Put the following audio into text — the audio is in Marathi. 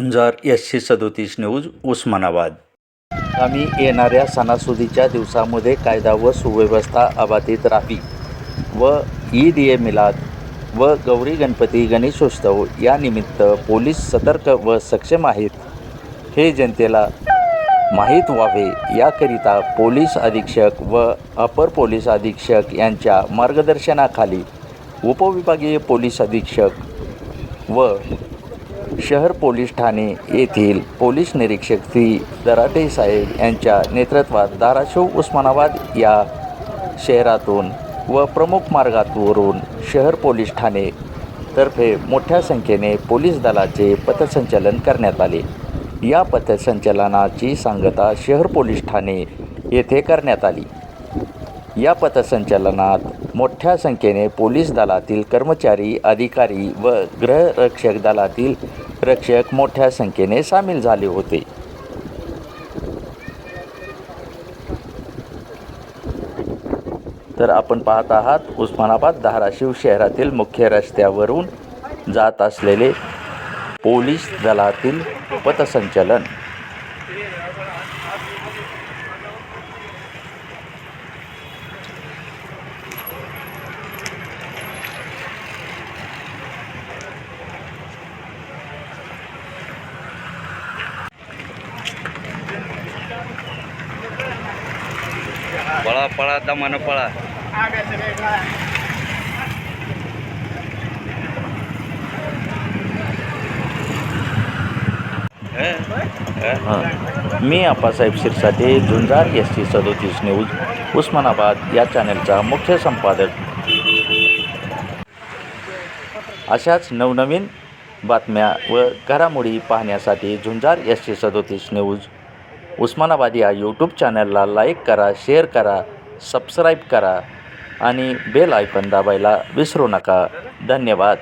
झुंजार एसशे सदोतीस न्यूज उस्मानाबाद. आम्ही येणाऱ्या सणासुदीच्या दिवसामध्ये कायदा व सुव्यवस्था अबाधित राहावी व ईद ए मिलाद व गौरी गणपती गणेशोत्सव यानिमित्त पोलीस सतर्क व सक्षम आहेत हे जनतेला माहीत व्हावे याकरिता पोलीस अधीक्षक व अपर पोलीस अधीक्षक यांच्या मार्गदर्शनाखाली उपविभागीय पोलीस अधीक्षक व शहर पोलीस ठाणे येथील पोलीस निरीक्षक श्री दराटे साहेब यांच्या नेतृत्वात धाराशिव उस्मानाबाद या शहरातून व प्रमुख मार्गावरून शहर पोलीस ठाणे तर्फे मोठ्या संख्येने पोलीस दलाचे पथसंचलन करण्यात आले. या पथसंचलनाची सांगता शहर पोलीस ठाणे येथे करण्यात आली. या पथसंचलनात मोठ्या संख्येने पोलीस दलातील कर्मचारी अधिकारी व गृहरक्षक दलातील रक्षक मोठ्या संख्येने सामील झाले होते. तर आपण पाहत आहात उस्मानाबाद धाराशिव शहरातील मुख्य रस्त्यावरून जात असलेले पोलीस दलातील पथसंचलन. पळा पळा दमानं पळा. हां. मी आप्पासाहेब शिरसाटे झुंजार एस टी सदोतीस न्यूज उस्मानाबाद या चॅनलचा मुख्य संपादक. अशाच नवनवीन बातम्या व घडामोडी पाहण्यासाठी झुंजार एस टी सदोतीस न्यूज उस्मानाबाद या यूट्यूब चॅनलला लाईक करा शेअर करा सबस्क्राईब करा आणि बेल आयकॉन दाबायला विसरू नका. धन्यवाद.